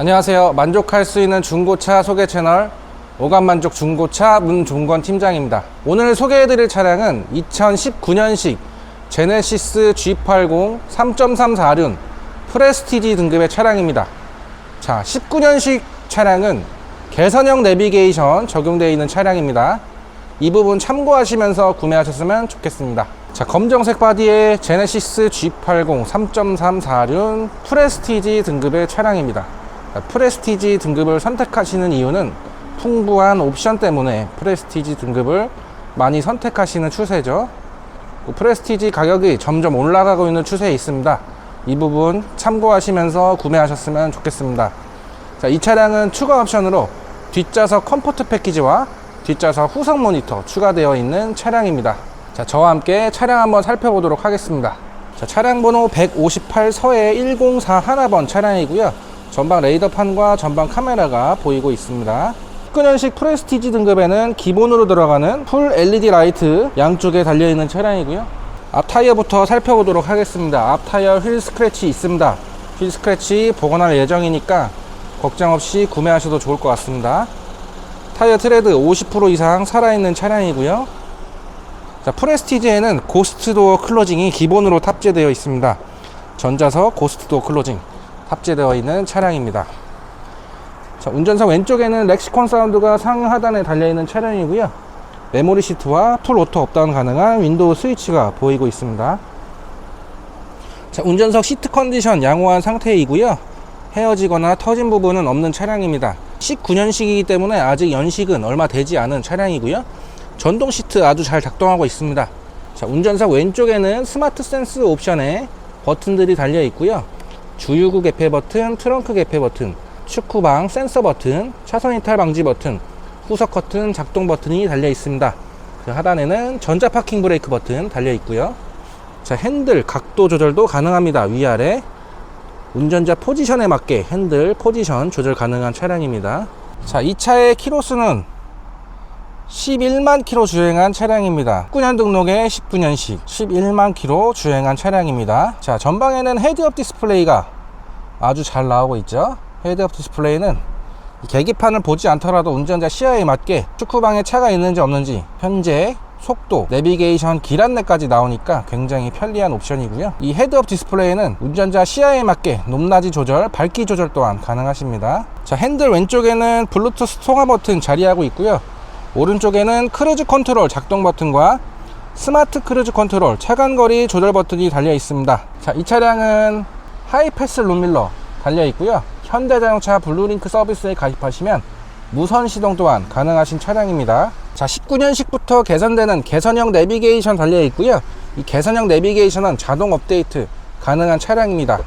안녕하세요. 만족할 수 있는 중고차 소개 채널 오감만족 중고차 문종건 팀장입니다. 오늘 소개해드릴 차량은 2019년식 제네시스 G80 3.3 4륜 프레스티지 등급의 차량입니다. 자, 19년식 차량은 개선형 내비게이션 적용되어 있는 차량입니다. 이 부분 참고하시면서 구매하셨으면 좋겠습니다. 자, 검정색 바디의 제네시스 G80 3.3 4륜 프레스티지 등급의 차량입니다. 자, 프레스티지 등급을 선택하시는 이유는 풍부한 옵션 때문에 프레스티지 등급을 많이 선택하시는 추세죠. 그 프레스티지 가격이 점점 올라가고 있는 추세에 있습니다. 이 부분 참고하시면서 구매하셨으면 좋겠습니다. 자, 이 차량은 추가 옵션으로 뒷좌석 컴포트 패키지와 뒷좌석 후석 모니터 추가되어 있는 차량입니다. 자, 저와 함께 차량 한번 살펴보도록 하겠습니다. 자, 차량 번호 158 서해 104 하나번 차량이고요. 전방 레이더판과 전방 카메라가 보이고 있습니다. 19년식 프레스티지 등급에는 기본으로 들어가는 풀 LED 라이트 양쪽에 달려있는 차량이고요. 앞 타이어부터 살펴보도록 하겠습니다. 앞 타이어 휠 스크래치 있습니다. 휠 스크래치 복원할 예정이니까 걱정 없이 구매하셔도 좋을 것 같습니다. 타이어 트레드 50% 이상 살아있는 차량이고요. 자, 프레스티지에는 고스트 도어 클로징이 기본으로 탑재되어 있습니다. 전자석 고스트 도어 클로징 탑재되어 있는 차량입니다. 자, 운전석 왼쪽에는 렉시콘 사운드가 상하 하단에 달려있는 차량이고요. 메모리 시트와 풀 오토 업다운 가능한 윈도우 스위치가 보이고 있습니다. 자, 운전석 시트 컨디션 양호한 상태이고요. 헤어지거나 터진 부분은 없는 차량입니다. 19년식이기 때문에 아직 연식은 얼마 되지 않은 차량이고요. 전동 시트 아주 잘 작동하고 있습니다. 자, 운전석 왼쪽에는 스마트 센스 옵션에 버튼들이 달려 있고요. 주유구 개폐 버튼, 트렁크 개폐 버튼, 축구방 센서 버튼, 차선 이탈 방지 버튼, 후석 커튼 작동 버튼이 달려 있습니다. 그 하단에는 전자 파킹 브레이크 버튼 달려 있고요. 자, 핸들 각도 조절도 가능합니다. 위아래. 운전자 포지션에 맞게 핸들 포지션 조절 가능한 차량입니다. 자, 이 차의 키로수는 11만 킬로 주행한 차량입니다. 9년 등록에 19년식 11만 킬로 주행한 차량입니다. 자, 전방에는 헤드업 디스플레이가 아주 잘 나오고 있죠. 헤드업 디스플레이는 이 계기판을 보지 않더라도 운전자 시야에 맞게 축구방에 차가 있는지 없는지 현재 속도, 내비게이션, 길 안내까지 나오니까 굉장히 편리한 옵션이고요. 이 헤드업 디스플레이는 운전자 시야에 맞게 높낮이 조절, 밝기 조절 또한 가능하십니다. 자, 핸들 왼쪽에는 블루투스 통화 버튼 자리하고 있고요. 오른쪽에는 크루즈 컨트롤 작동 버튼과 스마트 크루즈 컨트롤 차간거리 조절 버튼이 달려 있습니다. 자, 이 차량은 하이패스 룸밀러 달려 있고요. 현대자동차 블루링크 서비스에 가입하시면 무선 시동 또한 가능하신 차량입니다. 자, 19년식부터 개선되는 개선형 내비게이션 달려 있고요. 이 개선형 내비게이션은 자동 업데이트 가능한 차량입니다.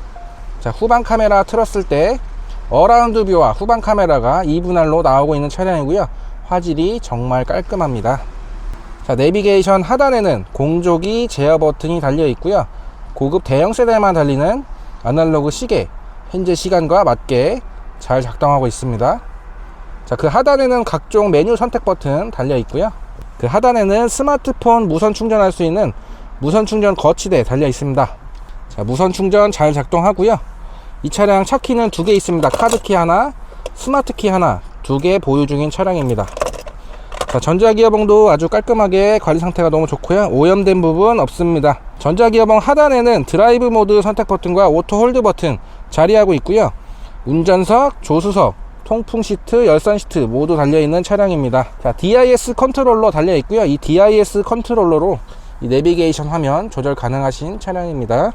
자, 후방 카메라 틀었을 때 어라운드 뷰와 후방 카메라가 2분할로 나오고 있는 차량이고요. 화질이 정말 깔끔합니다. 자, 내비게이션 하단에는 공조기 제어 버튼이 달려 있고요. 고급 대형 세대만 달리는 아날로그 시계, 현재 시간과 맞게 잘 작동하고 있습니다. 자, 그 하단에는 각종 메뉴 선택 버튼 달려 있고요. 그 하단에는 스마트폰 무선 충전할 수 있는 무선 충전 거치대 달려 있습니다. 자, 무선 충전 잘 작동하고요. 이 차량 차 키는 두 개 있습니다. 카드 키 하나, 스마트 키 하나, 두 개 보유 중인 차량입니다. 자, 전자기어봉도 아주 깔끔하게 관리 상태가 너무 좋고요. 오염된 부분 없습니다. 전자기어봉 하단에는 드라이브 모드 선택 버튼과 오토 홀드 버튼 자리하고 있고요. 운전석, 조수석, 통풍 시트, 열선 시트 모두 달려있는 차량입니다. 자, DIS 컨트롤러 달려있고요. 이 DIS 컨트롤러로 이 내비게이션 화면 조절 가능하신 차량입니다.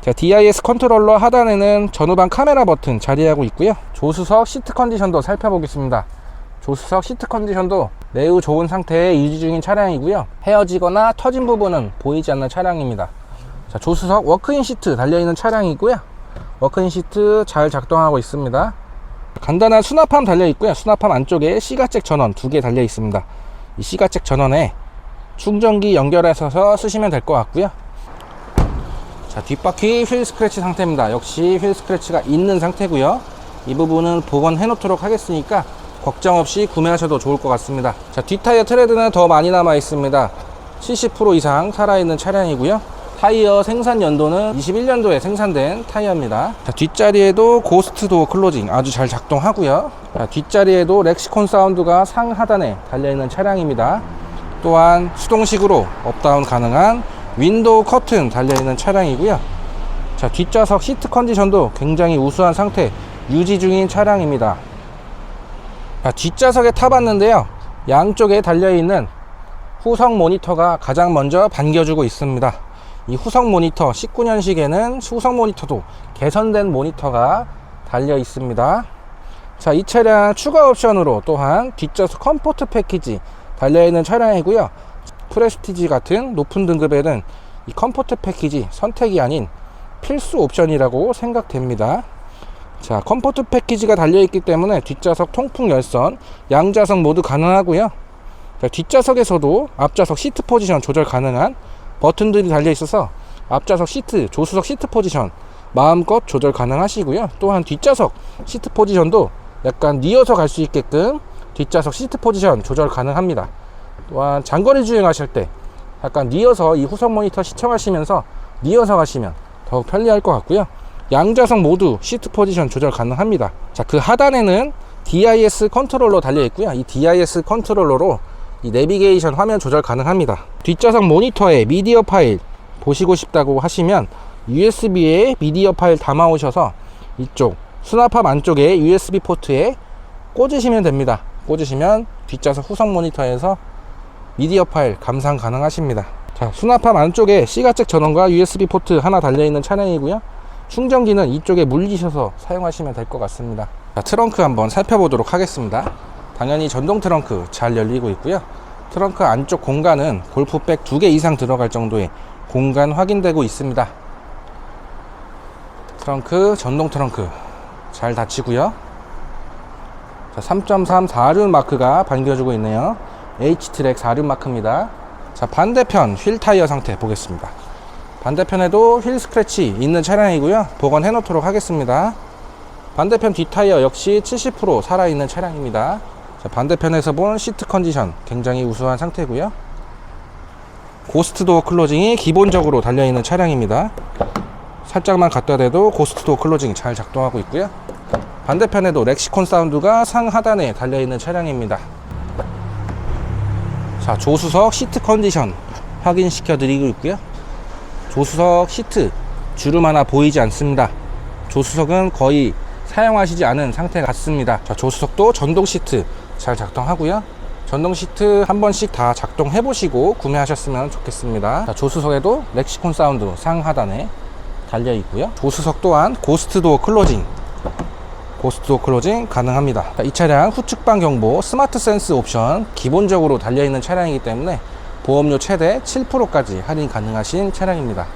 자, DIS 컨트롤러 하단에는 전후방 카메라 버튼 자리하고 있고요. 조수석 시트 컨디션도 살펴보겠습니다. 조수석 시트 컨디션도 매우 좋은 상태에 유지 중인 차량이고요. 헤어지거나 터진 부분은 보이지 않는 차량입니다. 자, 조수석 워크인 시트 달려있는 차량이고요. 워크인 시트 잘 작동하고 있습니다. 간단한 수납함 달려 있고요. 수납함 안쪽에 시가잭 전원 두 개 달려 있습니다. 이 시가잭 전원에 충전기 연결해서 쓰시면 될 것 같고요. 자, 뒷바퀴 휠 스크래치 상태입니다. 역시 휠 스크래치가 있는 상태고요. 이 부분은 복원해 놓도록 하겠으니까 걱정 없이 구매하셔도 좋을 것 같습니다. 자, 뒷타이어 트레드는 더 많이 남아 있습니다. 70% 이상 살아있는 차량이고요. 타이어 생산 연도는 21년도에 생산된 타이어입니다. 자, 뒷자리에도 고스트 도어 클로징 아주 잘 작동하고요. 자, 뒷자리에도 렉시콘 사운드가 상하단에 달려있는 차량입니다. 또한 수동식으로 업다운 가능한 윈도우 커튼 달려있는 차량이고요. 자, 뒷좌석 시트 컨디션도 굉장히 우수한 상태 유지 중인 차량입니다. 자, 뒷좌석에 타봤는데요. 양쪽에 달려있는 후성 모니터가 가장 먼저 반겨주고 있습니다. 이 후성 모니터 19년식에는 후성 모니터도 개선된 모니터가 달려 있습니다. 자, 이 차량 추가 옵션으로 또한 뒷좌석 컴포트 패키지 달려 있는 차량이고요. 프레스티지 같은 높은 등급에는 이 컴포트 패키지 선택이 아닌 필수 옵션이라고 생각됩니다. 자, 컴포트 패키지가 달려 있기 때문에 뒷좌석 통풍 열선, 양좌석 모두 가능하고요. 자, 뒷좌석에서도 앞좌석 시트 포지션 조절 가능한 버튼들이 달려 있어서 앞좌석 시트, 조수석 시트 포지션 마음껏 조절 가능하시고요. 또한 뒷좌석 시트 포지션도 약간 뉘어서 갈 수 있게끔 뒷좌석 시트 포지션 조절 가능합니다. 또한 장거리 주행하실 때 약간 뉘어서 이 후속 모니터 시청하시면서 뉘어서 가시면 더욱 편리할 것 같고요. 양좌석 모두 시트 포지션 조절 가능합니다. 자, 그 하단에는 DIS 컨트롤러 달려 있고요. 이 DIS 컨트롤러로 이 내비게이션 화면 조절 가능합니다. 뒷좌석 모니터에 미디어 파일 보시고 싶다고 하시면 USB에 미디어 파일 담아 오셔서 이쪽 수납함 안쪽에 USB 포트에 꽂으시면 됩니다. 꽂으시면 뒷좌석 후성 모니터에서 미디어 파일 감상 가능하십니다. 자, 수납함 안쪽에 C가잭 전원과 USB 포트 하나 달려 있는 차량이고요. 충전기는 이쪽에 물리셔서 사용하시면 될 것 같습니다. 자, 트렁크 한번 살펴보도록 하겠습니다. 당연히 전동 트렁크 잘 열리고 있고요. 트렁크 안쪽 공간은 골프백 두개 이상 들어갈 정도의 공간 확인되고 있습니다. 트렁크, 전동 트렁크 잘 닫히고요. 자, 3.3 4륜 마크가 반겨주고 있네요. H트랙 4륜 마크입니다. 자, 반대편 휠 타이어 상태 보겠습니다. 반대편에도 휠 스크래치 있는 차량이고요. 복원해 놓도록 하겠습니다. 반대편 뒷타이어 역시 70% 살아있는 차량입니다. 자, 반대편에서 본 시트 컨디션 굉장히 우수한 상태고요. 고스트 도어 클로징이 기본적으로 달려있는 차량입니다. 살짝만 갖다 대도 고스트 도어 클로징 잘 작동하고 있고요. 반대편에도 렉시콘 사운드가 상하단에 달려있는 차량입니다. 자, 조수석 시트 컨디션 확인시켜 드리고 있고요. 조수석 시트 주름 하나 보이지 않습니다. 조수석은 거의 사용하시지 않은 상태 같습니다. 자, 조수석도 전동 시트 잘 작동하고요. 전동 시트 한 번씩 다 작동해 보시고 구매하셨으면 좋겠습니다. 자, 조수석에도 렉시콘 사운드 상하단에 달려 있고요. 조수석 또한 고스트 도어 클로징 고스트 클로징 가능합니다. 자, 이 차량 후측방 경보 스마트 센스 옵션 기본적으로 달려 있는 차량이기 때문에 보험료 최대 7%까지 할인 가능하신 차량입니다.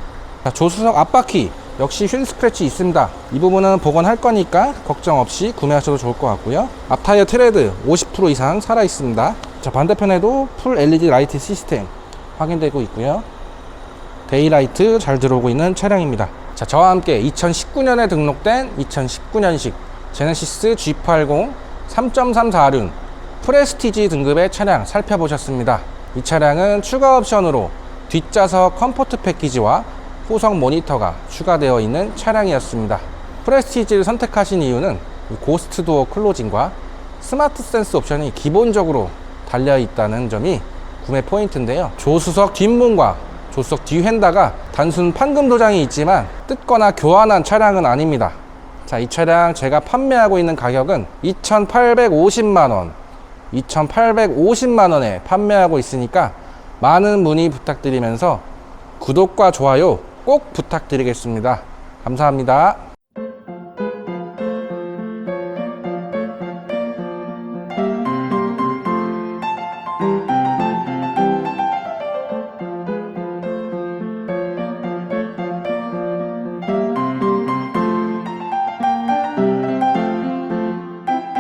자, 조수석 앞바퀴 역시 휠 스크래치 있습니다. 이 부분은 복원할 거니까 걱정 없이 구매하셔도 좋을 것 같고요. 앞 타이어 트레드 50% 이상 살아 있습니다. 자, 반대편에도 풀 LED 라이트 시스템 확인되고 있고요. 데이라이트 잘 들어오고 있는 차량입니다. 자, 저와 함께 2019년에 등록된 2019년식 제네시스 G80 3.34륜 프레스티지 등급의 차량 살펴보셨습니다. 이 차량은 추가 옵션으로 뒷좌석 컴포트 패키지와 후성 모니터가 추가되어 있는 차량이었습니다. 프레스티지를 선택하신 이유는 이 고스트 도어 클로징과 스마트 센스 옵션이 기본적으로 달려 있다는 점이 구매 포인트인데요. 조수석 뒷문과 조수석 뒤 휀다가 단순 판금 도장이 있지만 뜯거나 교환한 차량은 아닙니다. 자, 이 차량 제가 판매하고 있는 가격은 2,850만원, 2,850만원에 판매하고 있으니까 많은 문의 부탁드리면서 구독과 좋아요 꼭 부탁드리겠습니다. 감사합니다.